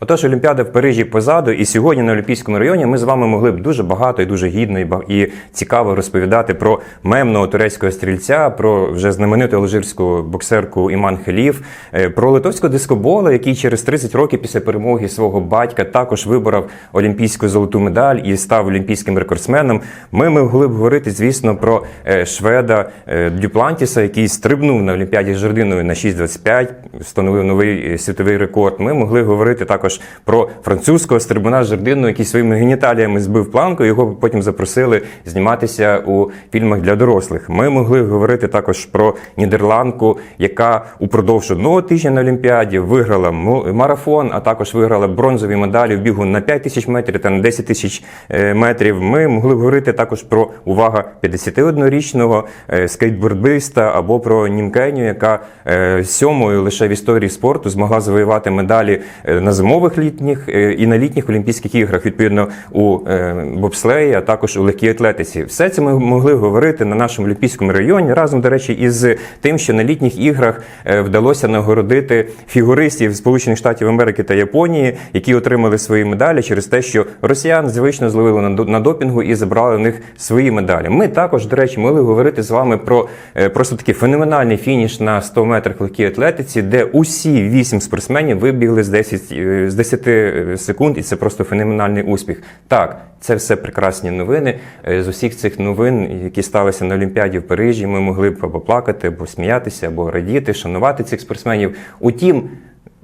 Отож, Олімпіада в Парижі позаду, і сьогодні на Олімпійському районі ми з вами могли б дуже багато і дуже гідно і цікаво розповідати про мемного турецького стрільця, про вже знамениту алжирську боксерку Іман Хелів, е, про литовського дискобола, який через 30 років після перемоги свого батька також виборов олімпійську золоту медаль і став олімпійським рекордсменом. Ми могли б говорити, звісно, про е, шведа е, Дюплантіса, який стрибнув на Олімпіаді з жердиною на 6,25, встановив новий світовий рекорд. Ми могли говорити також про французького стрибуна з жердиною, який своїми геніталіями збив планку. Його потім запросили зніматися у фільмах для дорослих. Ми могли говорити також про нідерландку, яка упродовж одного тижня на Олімпіаді виграла марафон, а також виграла бронзові медалі в бігу на 5 тисяч метрів та на 10 тисяч е, метрів. Ми могли говорити також про увага 51-річного е, скейтбордиста або про Німкеню, яка е, сьомою лише в історії спорту змогла завоювати медалі на зимових літніх е, і на літніх Олімпійських іграх, відповідно у е, бобслеї, а також у легкій атлетиці. Все це ми могли говорити на нашому Олімпійському районі разом, до речі, із тим, що на літніх іграх е, вдалося нагородити фігуристів Сполучених Штатів Америки та Японії, які отримали свої медалі через те, що росіян звично зловили на до- на допінгу і забрали в них свої медалі. Ми також, до речі, могли говорити з вами про просто такий феноменальний фініш на 100 метрах легкій атлетиці, де усі вісім спортсменів вибігли з 10, е, з 10 секунд, і це просто феноменальний успіх. Так, це все прекрасні новини. Е, З усіх цих новин, які сталися на Олімпіаді в Парижі, ми могли б або плакати, або сміятися, або радіти, шанувати цих спортсменів. Утім.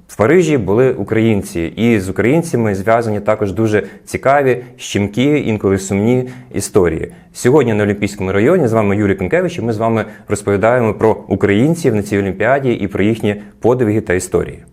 В Парижі були українці, і з українцями зв'язані також дуже цікаві, щемкі, інколи сумні історії. Сьогодні на Олімпійському районі з вами Юрій Конкевич, і ми з вами розповідаємо про українців на цій олімпіаді і про їхні подвиги та історії.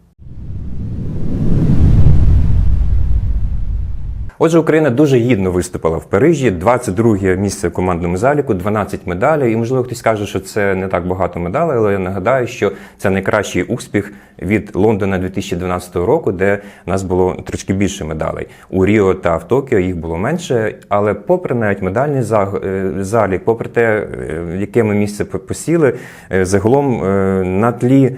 Отже, Україна дуже гідно виступила в Парижі. 22 місце в командному заліку, 12 медалей. І можливо хтось каже, що це не так багато медалей, але я нагадаю, що це найкращий успіх від Лондона 2012 року, де нас було трошки більше медалей. У Ріо та в Токіо їх було менше. Але попри навіть медальний е, залік, попри те, е, яке ми місце посіли, е, загалом на тлі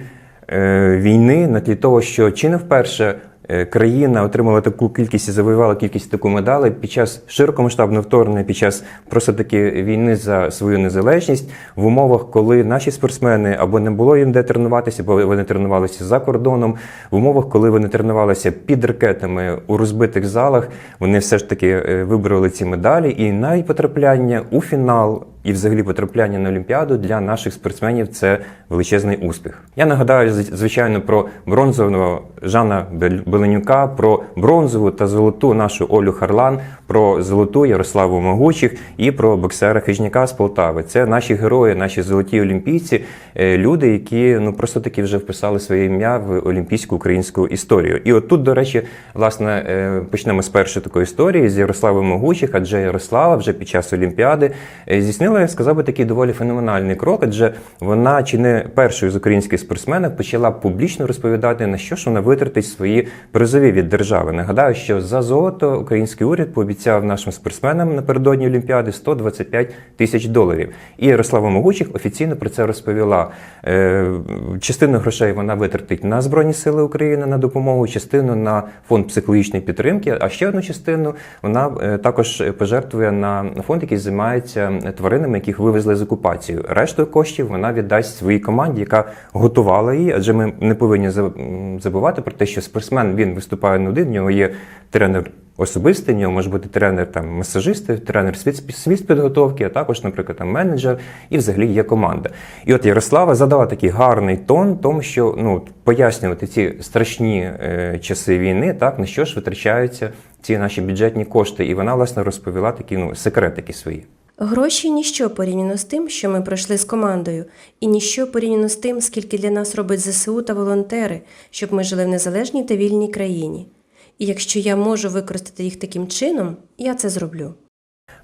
війни, на тлі того, що чи не вперше. Е, Країна отримала таку кількість і завоювала кількість таку медалей. Під час широкомасштабного вторгнення, під час просто таки війни за свою незалежність в умовах, коли наші спортсмени або не було їм де тренуватися, бо вони тренувалися за кордоном, в умовах, коли вони тренувалися під ракетами у розбитих залах, вони все ж таки е, вибороли ці медалі, і навіть потрапляння у фінал і взагалі потрапляння на Олімпіаду для наших спортсменів це величезний успіх. Я нагадаю, звичайно, про бронзового Жана Беленюка, про бронзову та золоту нашу Олю Харлан, про золоту Ярославу Могучих і про боксера Хижняка з Полтави. Це наші герої, наші золоті олімпійці, е, люди, які ну просто таки вже вписали своє ім'я в олімпійську українську історію. І от тут, до речі, власне, е, почнемо з першої такої історії з Ярослави Могучих, адже Ярослава вже під час Олімпіади е, здійснила, я сказав би, такий доволі феноменальний крок, адже вона чи не першою з українських спортсменок почала публічно розповідати, на що ж вона витратить свої призові від держави. Нагадаю, що за золото український уряд пообіцяв нашим спортсменам напередодні Олімпіади 125 тисяч доларів. І Ярослава Могучих офіційно про це розповіла. Е, Частину грошей вона витратить на Збройні Сили України на допомогу, частину на фонд психологічної підтримки, а ще одну частину вона е, також пожертвує на фонд, який займається тваринами, яких вивезли з окупацію. Решту коштів вона віддасть своїй команді, яка готувала її, адже ми не повинні забувати про те, що спортсмен він виступає не один, в нього є тренер. Особистий, нього може бути тренер там масажист, тренер світ підготовки, а також, наприклад, там менеджер, і взагалі є команда. І от Ярослава задала такий гарний тон, тому що ну пояснювати ці страшні е, часи війни, так на що ж витрачаються ці наші бюджетні кошти. І вона власне розповіла такі ну секретики свої. Гроші ніщо порівняно з тим, що ми пройшли з командою, і ніщо порівняно з тим, скільки для нас робить ЗСУ та волонтери, щоб ми жили в незалежній та вільній країні. І якщо я можу використати їх таким чином, я це зроблю.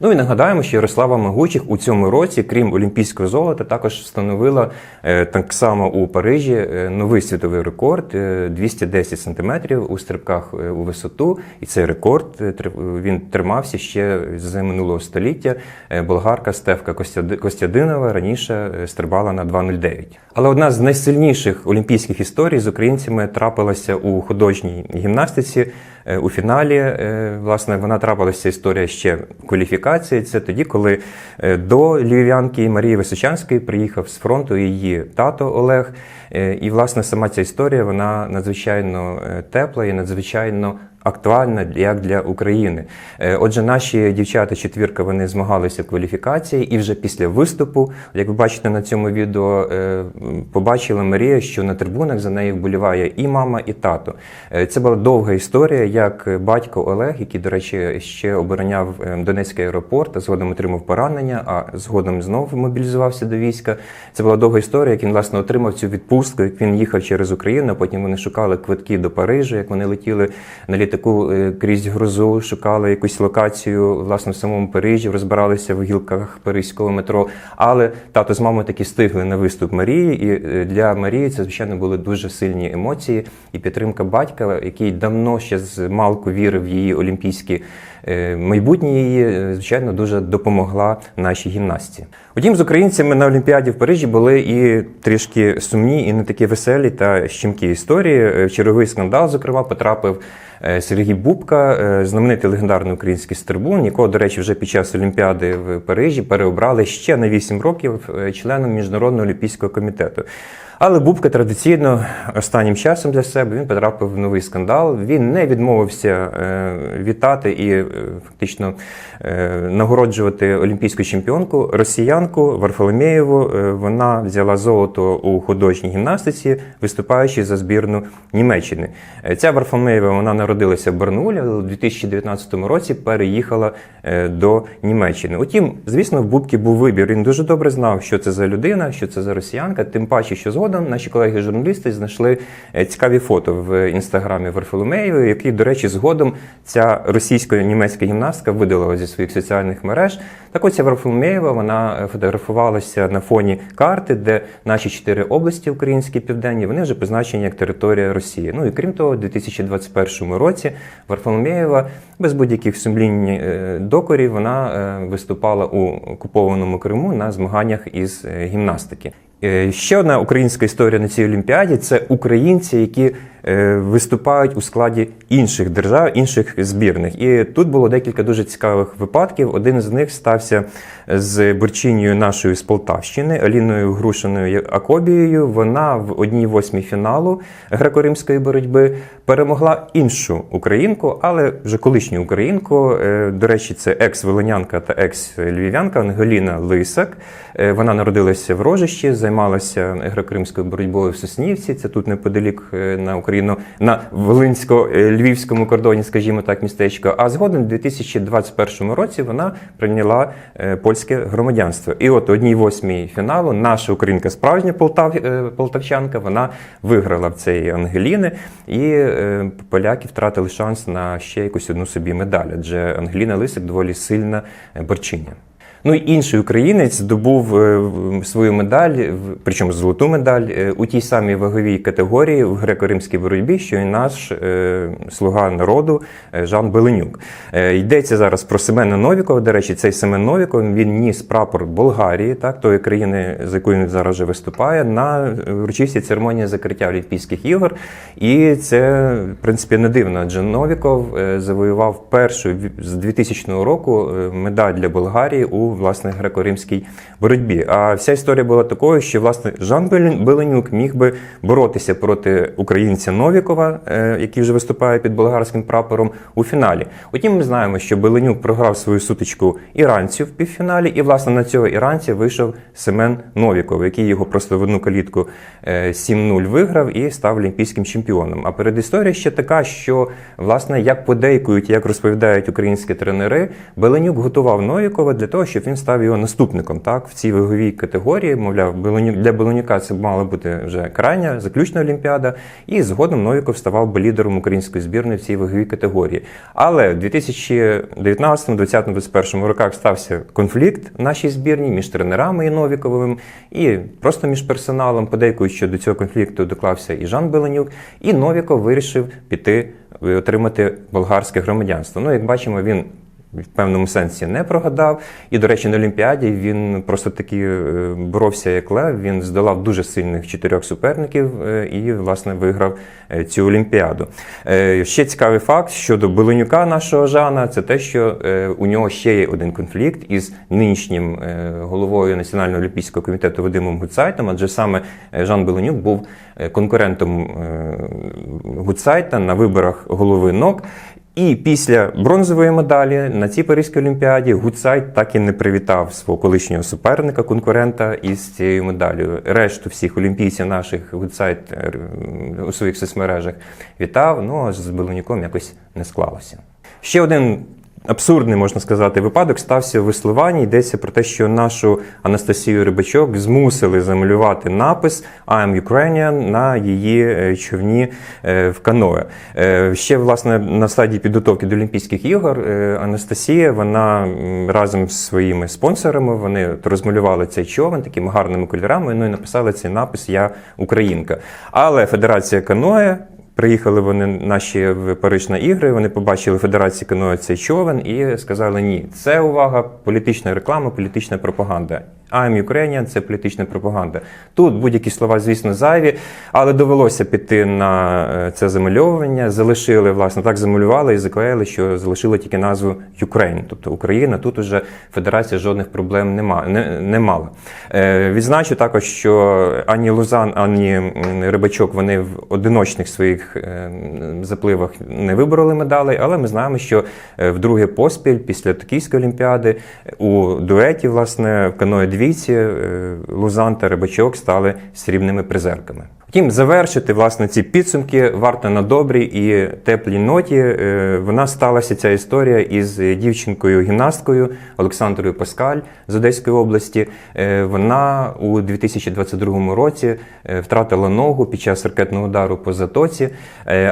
Ну і нагадаємо, що Ярослава Могучих у цьому році, крім олімпійського золота, також встановила е, так само у Парижі е, новий світовий рекорд е, 210 сантиметрів у стрибках е, у висоту. І цей рекорд е, він тримався ще з минулого століття. Е, Болгарка Стевка Костядинова раніше е, стрибала на 2.09. Але одна з найсильніших олімпійських історій з українцями трапилася у художній гімнастиці. Е, У фіналі, е, власне, вона трапилася історія ще кваліфікації. Це тоді, коли е, до львів'янки Марії Височанської приїхав з фронту її тато Олег. Е, І, власне, сама ця історія вона надзвичайно е, тепла і надзвичайно актуальна як для України. Е, Отже, наші дівчата четвірка вони змагалися в кваліфікації, і вже після виступу, як ви бачите на цьому відео, е, побачила Марія, що на трибунах за нею вболіває і мама, і тато. Е, Це була довга історія, як батько Олег, який, до речі, ще обороняв Донецький аеропорт, а згодом отримав поранення, а згодом знову мобілізувався до війська. Це була довга історія, як він власне отримав цю відпустку, як він їхав через Україну. Потім вони шукали квитки до Парижа, як вони летіли на літаку е, крізь грозу, шукали якусь локацію власне в самому Парижі, розбиралися в гілках паризького метро. Але тато з мамою таки стигли на виступ Марії, і е, для Марії це звичайно були дуже сильні емоції і підтримка батька, який давно ще з малку вірив в її олімпійські майбутнє її, е, звичайно, дуже допомогла нашій гімнастці. Утім, з українцями на Олімпіаді в Парижі були і трішки сумні, і не такі веселі та щемкі історії. Е, черговий скандал, зокрема, потрапив е, Сергій Бубка, е, знаменитий легендарний український стрибун, якого, до речі, вже під час Олімпіади в Парижі переобрали ще на 8 років е, членом Міжнародного олімпійського комітету. Але Бубка традиційно останнім часом для себе він потрапив в новий скандал. Він не відмовився е, вітати і е, фактично е, нагороджувати олімпійську чемпіонку росіянку Варфоломєєву. Вона взяла золото у художній гімнастиці, виступаючи за збірну Німеччини. Ця Варфоломєєва вона народилася в Барнулі, але у 2019 році переїхала до Німеччини. Утім, звісно, в Бубки був вибір. Він дуже добре знав, що це за людина, що це за росіянка. Тим паче, що згодом наші колеги-журналісти знайшли е, цікаві фото в інстаграмі Варфоломеєвої, які, до речі, згодом ця російсько-німецька гімнастка видалила зі своїх соціальних мереж. Так ось Варфоломеєва вона е, фотографувалася на фоні карти, де наші чотири області українські південні вони вже позначені як територія Росії. Ну і крім того, у 2021 році Варфоломеєва без будь-яких сумлінь е, докорів вона виступала у окупованому Криму на змаганнях із гімнастики. Е, Ще одна українська історія на цій олімпіаді це українці, які виступають у складі інших держав, інших збірних. І тут було декілька дуже цікавих випадків. Один з них стався з борчиною нашої з Полтавщини Аліною Грушиною Акобією. Вона в одній восьмій фіналу греко-римської боротьби перемогла іншу українку, але вже колишню українку. Е, До речі, це екс-волинянка та екс-львів'янка Ангеліна Лисак. Е, Вона народилася в Рожищі, займалася греко-римською боротьбою в Соснівці. Це тут неподалік е, на Україну на Волинсько-львівському кордоні, скажімо так, містечко. А згодом, у 2021 році, вона прийняла е, польське громадянство. І от одній восьмій фіналу наша українка, справжня полтав, е, полтавчанка, вона виграла в цієї Ангеліни, і е, поляки втратили шанс на ще якусь одну собі медаль. Адже Ангеліна Лисик доволі сильна е, борчиня. Ну і інший українець здобув е, свою медаль, причому золоту медаль, е, у тій самій ваговій категорії в греко-римській боротьбі, що і наш е, слуга народу Жан Беленюк. Йдеться зараз про Семена Новікова. До речі, цей Семен Новіков він ніс прапор Болгарії, так тої країни, з якою він зараз вже виступає, на урочистій церемонії закриття Олімпійських ігор. І це, в принципі, не дивно. Адже Новіков завоював першу з 2000 року медаль для Болгарії у власне греко-римській боротьбі. А вся історія була такою, що власне Жан Белен- Беленюк міг би боротися проти українця Новікова, е, який вже виступає під болгарським прапором у фіналі. Утім, ми знаємо, що Беленюк програв свою сутичку іранцю в півфіналі, і власне на цього іранця вийшов Семен Новіков, який його просто в одну калітку е, 7-0 виграв і став олімпійським чемпіоном. А передісторія ще така, що власне як подейкують, як розповідають українські тренери, Беленюк готував Новікова для того, щоб щоб він став його наступником так, в цій ваговій категорії. Мовляв, для Белонюка це мала бути вже крайня, заключна олімпіада, і згодом Новіков ставав би лідером української збірної в цій ваговій категорії. Але в 2019, 2020, 2021 роках стався конфлікт в нашій збірні між тренерами і Новіковим, і просто між персоналом. Подейкують, що до цього конфлікту доклався і Жан Беленюк, і Новіков вирішив піти отримати болгарське громадянство. Ну, як бачимо, він в певному сенсі не прогадав. І, до речі, на Олімпіаді він просто таки е, боровся як лев. Він здолав дуже сильних чотирьох суперників е, і, власне, виграв е, цю Олімпіаду. Ще цікавий факт щодо Беленюка, нашого Жана, це те, що у нього ще є один конфлікт із нинішнім головою Національного олімпійського комітету Вадимом Гуцайтом, адже саме Жан Беленюк був конкурентом Гуцайта на виборах голови НОК. І після бронзової медалі на цій Паризькій Олімпіаді Гуцайт так і не привітав свого колишнього суперника, конкурента із цією медаллю. Решту всіх олімпійців наших Гуцайт е, у своїх соцмережах вітав. Ну а з Белоніком якось не склалося. Ще один абсурдний, можна сказати, випадок стався у веслуванні. Йдеться про те, що нашу Анастасію Рибачок змусили замалювати напис «I am Ukrainian» на її е, човні е, в каное. Е, Ще власне на стадії підготовки до Олімпійських ігор Анастасія вона разом з своїми спонсорами вони розмалювали цей човен такими гарними кольорами. Ну і написали цей напис Я Українка. Але Федерація каное Приїхали вони наші в Париж на ігри. Вони побачили Федерації кіно цей човен і сказали: ні, це увага, політична реклама, політична пропаганда. I'm Ukrainian – це політична пропаганда. Тут будь-які слова, звісно, зайві, але довелося піти на е, це замальовування. Залишили, власне, так замалювали і заклеїли, що залишили тільки назву Ukraine, тобто Україна. Тут уже федерація жодних проблем нема, не, не мала. Е, відзначу також, що ані Лузан, ані Рибачок вони в одиночних своїх е, запливах не вибороли медалей, але ми знаємо, що е, вдруге поспіль після Токійської олімпіади у дуеті, власне, в каної двійці е, Лузан та Рибачок стали срібними призерками. Втім, завершити власне ці підсумки варто на добрій і теплій ноті. Е, Вона сталася ця історія із дівчинкою гімнасткою Олександрою Паскаль з Одеської області. Е, Вона у 2022 році е, втратила ногу під час ракетного удару по затоці,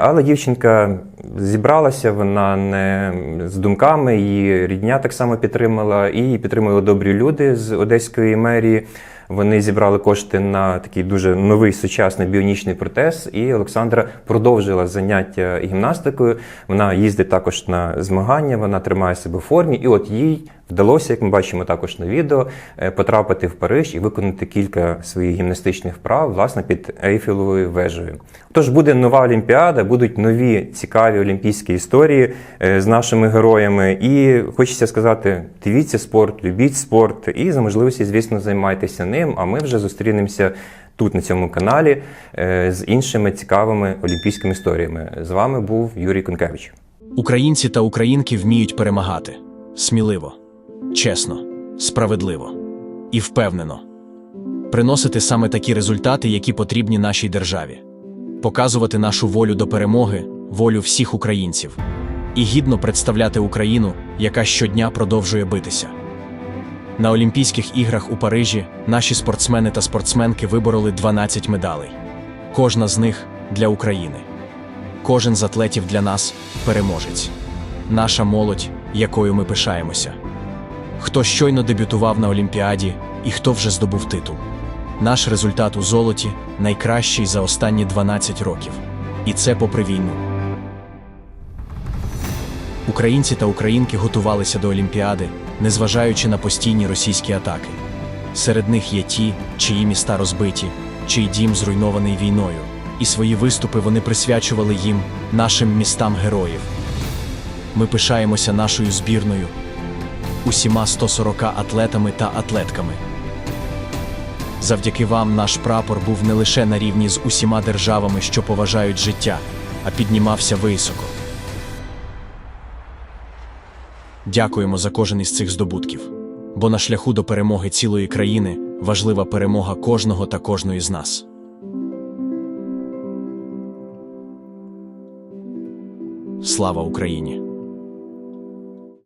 але дівчинка зібралася, вона не з думками, її рідня так само підтримала, і підтримали добрі люди з Одеської мерії. Вони зібрали кошти на такий дуже новий сучасний біонічний протез, і Олександра продовжила заняття гімнастикою. Вона їздить також на змагання, вона тримає себе в формі, і от їй вдалося, як ми бачимо також на відео, е, потрапити в Париж і виконати кілька своїх гімнастичних вправ, власне, під Ейфелевою вежею. Тож буде нова Олімпіада, будуть нові цікаві олімпійські історії е, з нашими героями. І хочеться сказати: дивіться спорт, любіть спорт і за можливості, звісно, займайтеся ним. А ми вже зустрінемося тут на цьому каналі е, з іншими цікавими олімпійськими історіями. З вами був Юрій Конкевич. Українці та українки вміють перемагати сміливо, чесно, справедливо і впевнено. Приносити саме такі результати, які потрібні нашій державі, показувати нашу волю до перемоги, волю всіх українців, і гідно представляти Україну, яка щодня продовжує битися. На Олімпійських іграх у Парижі наші спортсмени та спортсменки вибороли 12 медалей. Кожна з них для України. Кожен з атлетів для нас переможець. Наша молодь, якою ми пишаємося. Хто щойно дебютував на Олімпіаді і хто вже здобув титул. Наш результат у золоті найкращий за останні 12 років. І це попри війну. Українці та українки готувалися до Олімпіади, незважаючи на постійні російські атаки. Серед них є ті, чиї міста розбиті, чий дім зруйнований війною, і свої виступи вони присвячували їм, нашим містам героїв. Ми пишаємося нашою збірною, усіма 140 атлетами та атлетками. Завдяки вам наш прапор був не лише на рівні з усіма державами, що поважають життя, а піднімався високо. Дякуємо за кожен із цих здобутків, бо на шляху до перемоги цілої країни важлива перемога кожного та кожної з нас. Слава Україні!